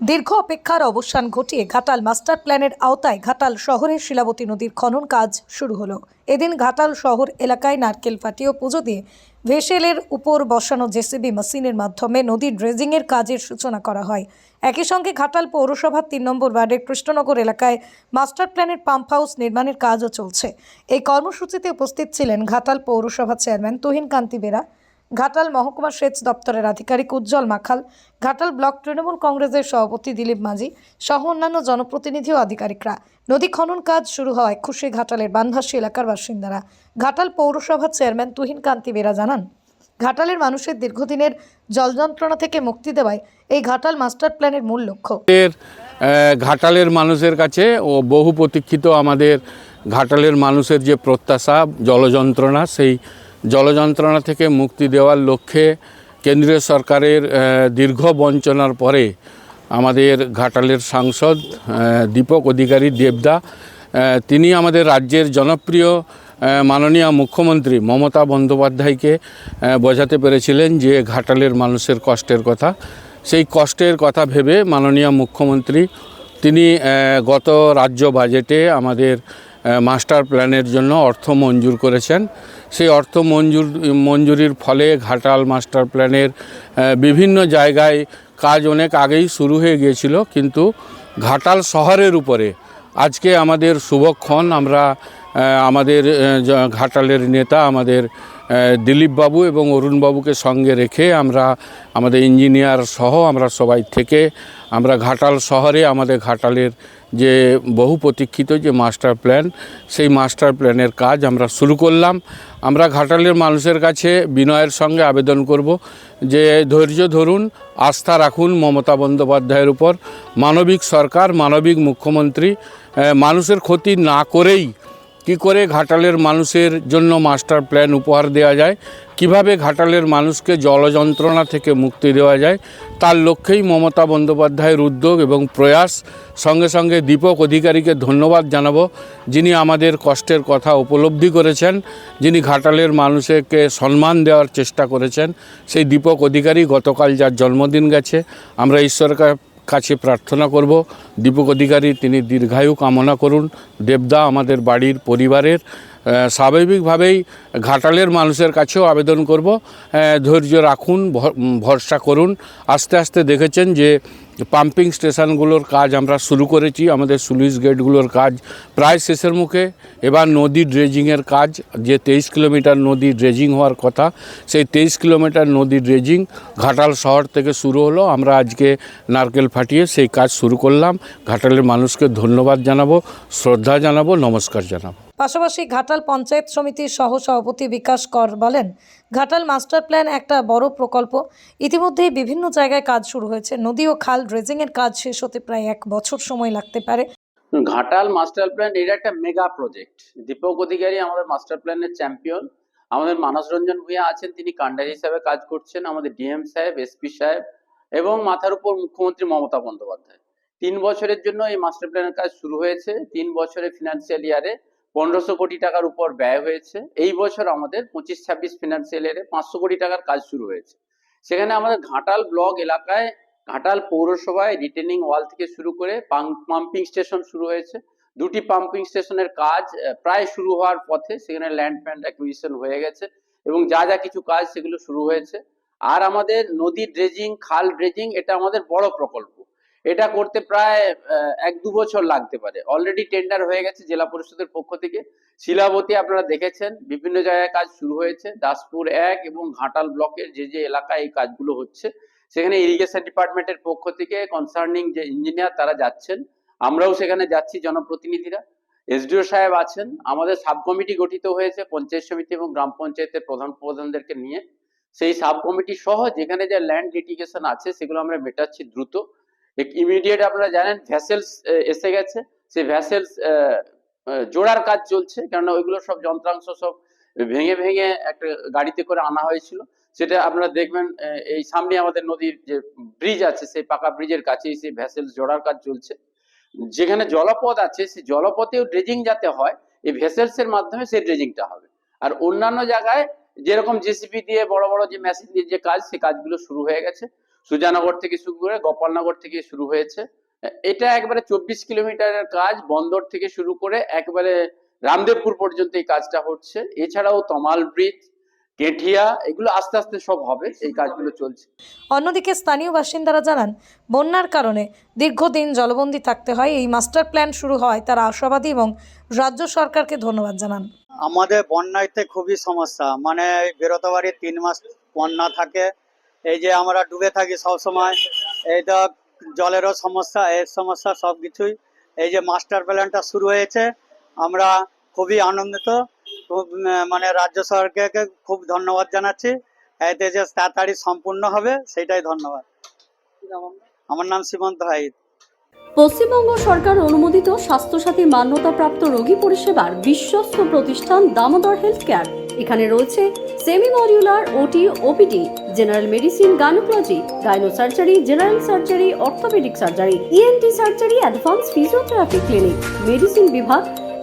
দীর্ঘ অপেক্ষার অবসান ঘটিয়ে ঘাটাল মাস্টার প্ল্যানের আওতায় ঘাটাল শহরের শিলাবতী নদীর খনন কাজ শুরু হলো। এদিন ঘাটাল শহর এলাকায় নারকেল ফাটিয়ে পুজো দিয়ে ভেসেলের উপর বসানো জেসিবি মেশিনের মাধ্যমে নদীর ড্রেজিংয়ের কাজের সূচনা করা হয়। একই সঙ্গে ঘাটাল পৌরসভার তিন নম্বর ওয়ার্ডের কৃষ্ণনগর এলাকায় মাস্টার প্ল্যানের পাম্প হাউস নির্মাণের কাজও চলছে। এই কর্মসূচিতে উপস্থিত ছিলেন ঘাটাল পৌরসভা চেয়ারম্যান তুহিন কান্তি বেরা ঘাটাল মহকুমা সেচ দপ্তরের আধিকারিক উজ্জ্বল মাখাল, ঘাটাল ব্লক তৃণমূল কংগ্রেসের সভাপতি দিলীপ মাঝি সহ অন্যান্য জনপ্রতিনিধি ও আধিকারিকরা। নদী খনন কাজ শুরু হওয়ায় খুশি ঘাটালের বানভাসী এলাকার বাসিন্দারা। ঘাটাল পৌরসভার চেয়ারম্যান তুহিন কান্তি বেরা জানান, ঘাটালের মানুষের দীর্ঘদিনের জল যন্ত্রণা থেকে মুক্তি দেওয়ায় এই ঘাটাল মাস্টার প্ল্যানের মূল লক্ষ্য। ঘাটালের মানুষের কাছে ও বহু প্রতীক্ষিত আমাদের ঘাটালের মানুষের যে প্রত্যাশা জলযন্ত্রণা সেই জলযন্ত্রণা থেকে মুক্তি দেওয়ার লক্ষ্যে কেন্দ্রীয় সরকারের দীর্ঘ বঞ্চনার পরে আমাদের ঘাটালের সাংসদ দীপক অধিকারী দেবদা তিনি আমাদের রাজ্যের জনপ্রিয় মাননীয় মুখ্যমন্ত্রী মমতা বন্দ্যোপাধ্যায়কে বোঝাতে পেরেছিলেন যে ঘাটালের মানুষের কষ্টের কথা। সেই কষ্টের কথা ভেবে মাননীয় মুখ্যমন্ত্রী, তিনি গত রাজ্য বাজেটে আমাদের মাস্টার প্ল্যানের জন্য অর্থ মঞ্জুর করেছেন। সেই অর্থ মঞ্জুর, মঞ্জুরির ফলে ঘাটাল মাস্টার প্ল্যানের বিভিন্ন জায়গায় কাজ অনেক আগেই শুরু হয়ে গিয়েছিল, কিন্তু ঘাটাল শহরের উপরে আজকে আমাদের শুভক্ষণ, আমরা আমাদের ঘাটালের নেতা আমাদের দিলীপবাবু এবং অরুণবাবুকে সঙ্গে রেখে আমরা, আমাদের ইঞ্জিনিয়ার সহ আমরা সবাই থেকে আমরা ঘাটাল শহরে আমাদের ঘাটালের যে বহু প্রতীক্ষিত যে মাস্টার প্ল্যান, সেই মাস্টার প্ল্যানের কাজ আমরা শুরু করলাম। আমরা ঘাটালের মানুষের কাছে বিনয়ের সঙ্গে আবেদন করব যে ধৈর্য ধরুন, আস্থা রাখুন মমতা বন্দ্যোপাধ্যায়ের উপর। মানবিক সরকার, মানবিক মুখ্যমন্ত্রী মানুষের ক্ষতি না করেই কি করে ঘাটালের মানুষের জন্য মাস্টার প্ল্যান উপহার দেওয়া যায়? কীভাবে ঘাটালের মানুষকে জলযন্ত্রণা থেকে মুক্তি দেওয়া যায়? তার লক্ষ্যেই মমতা বন্দ্যোপাধ্যায়ের উদ্যোগ এবং প্রয়াস। সঙ্গে সঙ্গে দীপক অধিকারীকে ধন্যবাদ জানাব, যিনি আমাদের কষ্টের কথা উপলব্ধি করেছেন, যিনি ঘাটালের মানুষকে সম্মান দেওয়ার চেষ্টা করেছেন। সেই দীপক অধিকারী গতকাল যার জন্মদিন গেছে। আমরা ঈশ্বরের কা- কাছে প্রার্থনা করব। দীপক অধিকারী, তিনি দীর্ঘায়ু কামনা করুন। দেবদা, আমাদের বাড়ির পরিবারের স্বাভাবিকভাবেই ঘাটালের মানুষের কাছেও আবেদন করব। ধৈর্য রাখুন ভরসা করুন। আস্তে আস্তে দেখেছেন যে পাম্পিং স্টেশনগুলোর কাজ আমরা শুরু করেছি, আমাদের সুলুইস গেটগুলোর কাজ প্রায় শেষের মুখে। এবার নদী ড্রেজিংয়ের কাজ, যে তেইশ কিলোমিটার নদী ড্রেজিং হওয়ার কথা, সেই তেইশ কিলোমিটার নদী ড্রেজিং ঘাটাল শহর থেকে শুরু হলো। আমরা আজকে নারকেল ফাটিয়ে সেই কাজ শুরু করলাম। ঘাটালের মানুষকে ধন্যবাদ জানাব, শ্রদ্ধা জানাব, নমস্কার জানাব। পাশাপাশি ঘাটাল পঞ্চায়েত সমিতির সহ সভাপতি বিকাশ কর বলেন, ঘাটাল মাস্টার প্ল্যান একটা বড় প্রকল্প। ইতিমধ্যেই বিভিন্ন জায়গায় কাজ শুরু হয়েছে। নদী ও খাল ড্রেজিংয়ের কাজ শেষ হতে প্রায় এক বছর সময় লাগতে পারে। ঘাটাল মাস্টার প্ল্যান এটা একটা মেগা প্রজেক্ট। দীপক অধিকারী আমাদের মাস্টার প্ল্যানের চ্যাম্পিয়ন। আমাদের মানস রঞ্জন ভূঁইয়া আছেন, তিনি কান্ডারি হিসাবে কাজ করছেন। আমাদের ডিএম সাহেব, এসপি সাহেব এবং মাথার উপর মুখ্যমন্ত্রী মমতা বন্দ্যোপাধ্যায়। তিন বছরের জন্য এই মাস্টার প্ল্যানের কাজ শুরু হয়েছে। তিন বছরের ফিনান্সিয়াল ইয়ারে পনেরোশো কোটি টাকার উপর ব্যয় হয়েছে। এই বছর আমাদের পঁচিশ, ছাব্বিশ ফিনান্সিয়াল ইয়ারে পাঁচশো কোটি টাকার কাজ শুরু হয়েছে। সেখানে আমাদের ঘাটাল ব্লক এলাকায়, ঘাটাল পৌরসভায় রিটেনিং ওয়াল থেকে শুরু করে পাম্পিং স্টেশন শুরু হয়েছে। দুটি পাম্পিং স্টেশনের কাজ প্রায় শুরু হওয়ার পথে সেখানে ল্যান্ড প্যান্ড অ্যাকুইজিশন হয়ে গেছে এবং যা যা কিছু কাজ সেগুলো শুরু হয়েছে। আর আমাদের নদী ড্রেজিং খাল ড্রেজিং এটা আমাদের বড় প্রকল্প। এটা করতে প্রায় এক দু বছর লাগতে পারে। অলরেডি টেন্ডার হয়ে গেছে জেলা পরিষদের পক্ষ থেকে। শিলাবতী আপনারা দেখেছেন, বিভিন্ন জায়গায় কাজ শুরু হয়েছে। দাসপুর এক এবং ঘাটাল ব্লকের যে যে এলাকায় এই কাজগুলো হচ্ছে, সেখানে ইরিগেশন ডিপার্টমেন্টের পক্ষ থেকে কনসার্নিং যে ইঞ্জিনিয়ার তারা যাচ্ছেন, আমরাও সেখানে যাচ্ছি জনপ্রতিনিধিরা। এসডিও সাহেব আছেন, আমাদের সাব কমিটি গঠিত হয়েছে পঞ্চায়েত সমিতি এবং গ্রাম পঞ্চায়েতের প্রধান প্রধানদেরকে নিয়ে। সেই সাব কমিটি সহ যেখানে যে ল্যান্ড লিটিগেশন আছে, সেগুলো আমরা মেটাচ্ছি দ্রুত। ইমিডিয়েট আপনারা জানেন ভ্যাসেলস এসে গেছে। সেই ভ্যাসেলস জোড়ার কাজ চলছে, কেননা ওইগুলো সব যন্ত্রাংশ সব ভেঙে ভেঙে একটা গাড়িতে করে আনা হয়েছিল। সেটা আপনারা দেখবেন এই সামনে আমাদের নদীর যে ব্রিজ আছে, সেই পাকা ব্রিজের কাছেই সেই ভ্যাসেলস জোড়ার কাজ চলছে। যেখানে জলপথ আছে, সেই জলপথেও ড্রেজিং যাতে হয়, এই ভেসেলস এর মাধ্যমে সেই ড্রেজিংটা হবে। আর অন্যান্য জায়গায় যেরকম জেসিপি দিয়ে বড় বড় যে মেশিন দিয়ে যে কাজ, সে কাজগুলো শুরু হয়ে গেছে। সুজানগর থেকে শুরু করে গোপালনগর থেকে শুরু হয়েছে। এটা একবারে চব্বিশ কিলোমিটারের কাজ, বন্দর থেকে শুরু করে একবারে রামদেবপুর পর্যন্ত এই কাজটা হচ্ছে। এছাড়াও তমাল ব্রিজ কেঠিয়া এগুলো আস্তে আস্তে সব হবে এই কাজগুলো চলছে। অন্যদিকে স্থানীয় বাসিন্দারা জানান বন্যার কারণে দীর্ঘদিন জলবন্দী থাকতে হয় এই মাস্টার প্ল্যান শুরু হয় তারা আশাবাদী এবং রাজ্য সরকারকে ধন্যবাদ জানান। আমাদের বন্যাতে খুবই সমস্যা মানে বেরোতে পারি তিন মাস বন্যা থাকে এই যে আমরা ডুবে থাকি সব সময় এইটা জলেরও সমস্যা এর সমস্যা সব কিছুই এই যে মাস্টার প্ল্যানটা শুরু হয়েছে আমরা খুবই আনন্দিত খুব, মানে রাজ্য সরকারকে খুব ধন্যবাদ জানাচ্ছি। এতে যে তাড়াতাড়ি সম্পূর্ণ হবে সেটাই ধন্যবাদ। আমার নাম সীমন্ত হাইত পশ্চিমবঙ্গ সরকার অনুমোদিত স্বাস্থ্যসাথী মান্যতাপ্রাপ্ত রোগী পরিষেবার বিশ্বস্ত প্রতিষ্ঠান দামোদর হেলথ কেয়ার এখানে রয়েছে semi modular OT OPD general medicine gynaecology gynae surgery general surgery orthopaedic surgery ENT surgery advance physiotherapy clinic medicine বিভাগ